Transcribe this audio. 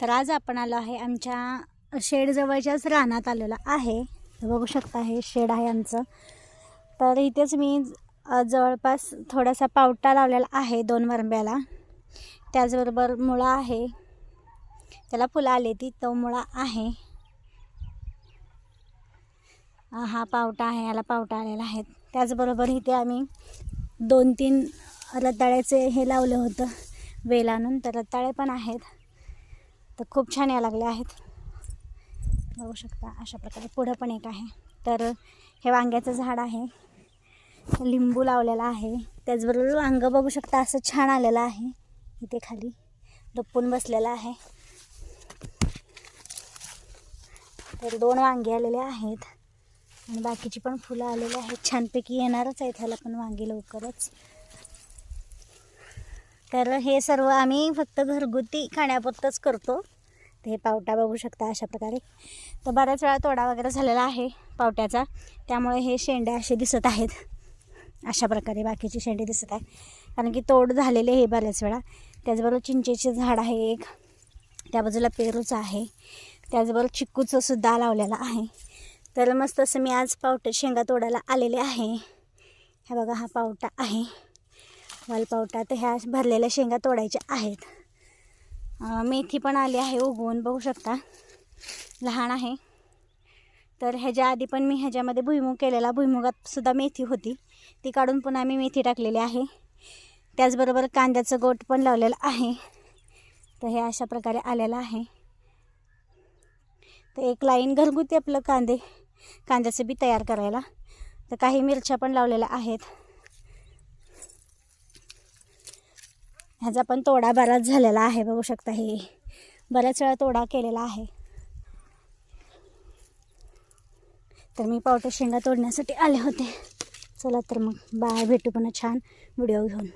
तर आज आपण आलो आहे आमच्या शेडजवळच्याच रानात आलेला आहे. बघू शकता हे शेड आहे आमचं. तर इथेच मी जवळपास थोडासा पावटा लावलेला आहे दोन वरंब्याला. त्याचबरोबर मुळा आहे. त्याला फुलं आली ती तो मुळा आहे. हा पावटा आहे याला पावटा आलेला आहे. त्याचबरोबर इथे आम्ही दोन तीन रताळ्याचे हे लावलं होतं वेल आणून तर रताळे पण आहेत. तर खूप छान या लागले आहेत. बघू शकता अशा प्रकारे पुढं पण एक आहे. तर हे वांग्याचं झाड आहे. लिंबू लावलेला आहे. त्याचबरोबर वांगं बघू शकता असं छान आलेलं आहे. इथे खाली लपून बसलेलं आहे. तर दोन वांगे आलेले आहेत. आणि बाकीची पण फुलं आलेली आहेत. छानपैकी येणारच आहेत ह्याला पण वांगे लवकरच. तर हे सर्व आम्ही फक्त घरगुती खाण्यापुरतंच करतो. हे पावटा बघू शकता अशा प्रकारे. तर बऱ्याच वेळा तोडा वगैरे झालेला आहे पावट्याचा. त्यामुळे हे शेंडे असे दिसत आहेत. अशा प्रकारे बाकीची शेंडे दिसत आहे कारण की तोड झालेले हे बऱ्याच वेळा. त्याचबरोबर चिंचेचे झाड आहे एक. त्या बाजूला पेरूचं आहे. त्याचबरोबर चिक्कूचं सुद्धा लावलेलं आहे. तर मस्त असं मी आज पावटे शेंगा तोडायला आलेले आहे. हे बघा हा पावटा आहे. वालपावटा तर ह्या भरलेल्या शेंगा तोडायच्या आहेत. मेथी पण आली आहे उगवून बघू शकता. लहान आहे. तर ह्याच्या आधी पण मी ह्याच्यामध्ये भुईमुग केलेला. भुईमुगात सुद्धा मेथी होती. ती काढून पुन्हा मी मेथी टाकलेली आहे. त्याचबरोबर कांद्याचं गोट पण लावलेलं आहे. तर हे अशा प्रकारे आलेलं आहे. तर एक लाईन घरगुती आपलं कांदे कांद्याचं बी तयार करायला. तर काही मिरच्या पण लावलेल्या आहेत. ह्याचा पण तोडा बराच झालेला आहे बघू शकता हे. बऱ्याच वेळा तोडा केलेला आहे. तर मी पावटे शेंगा तोडण्यासाठी आले होते. चला तर मग बाय भेटू पण छान. व्हिडिओ घेऊन.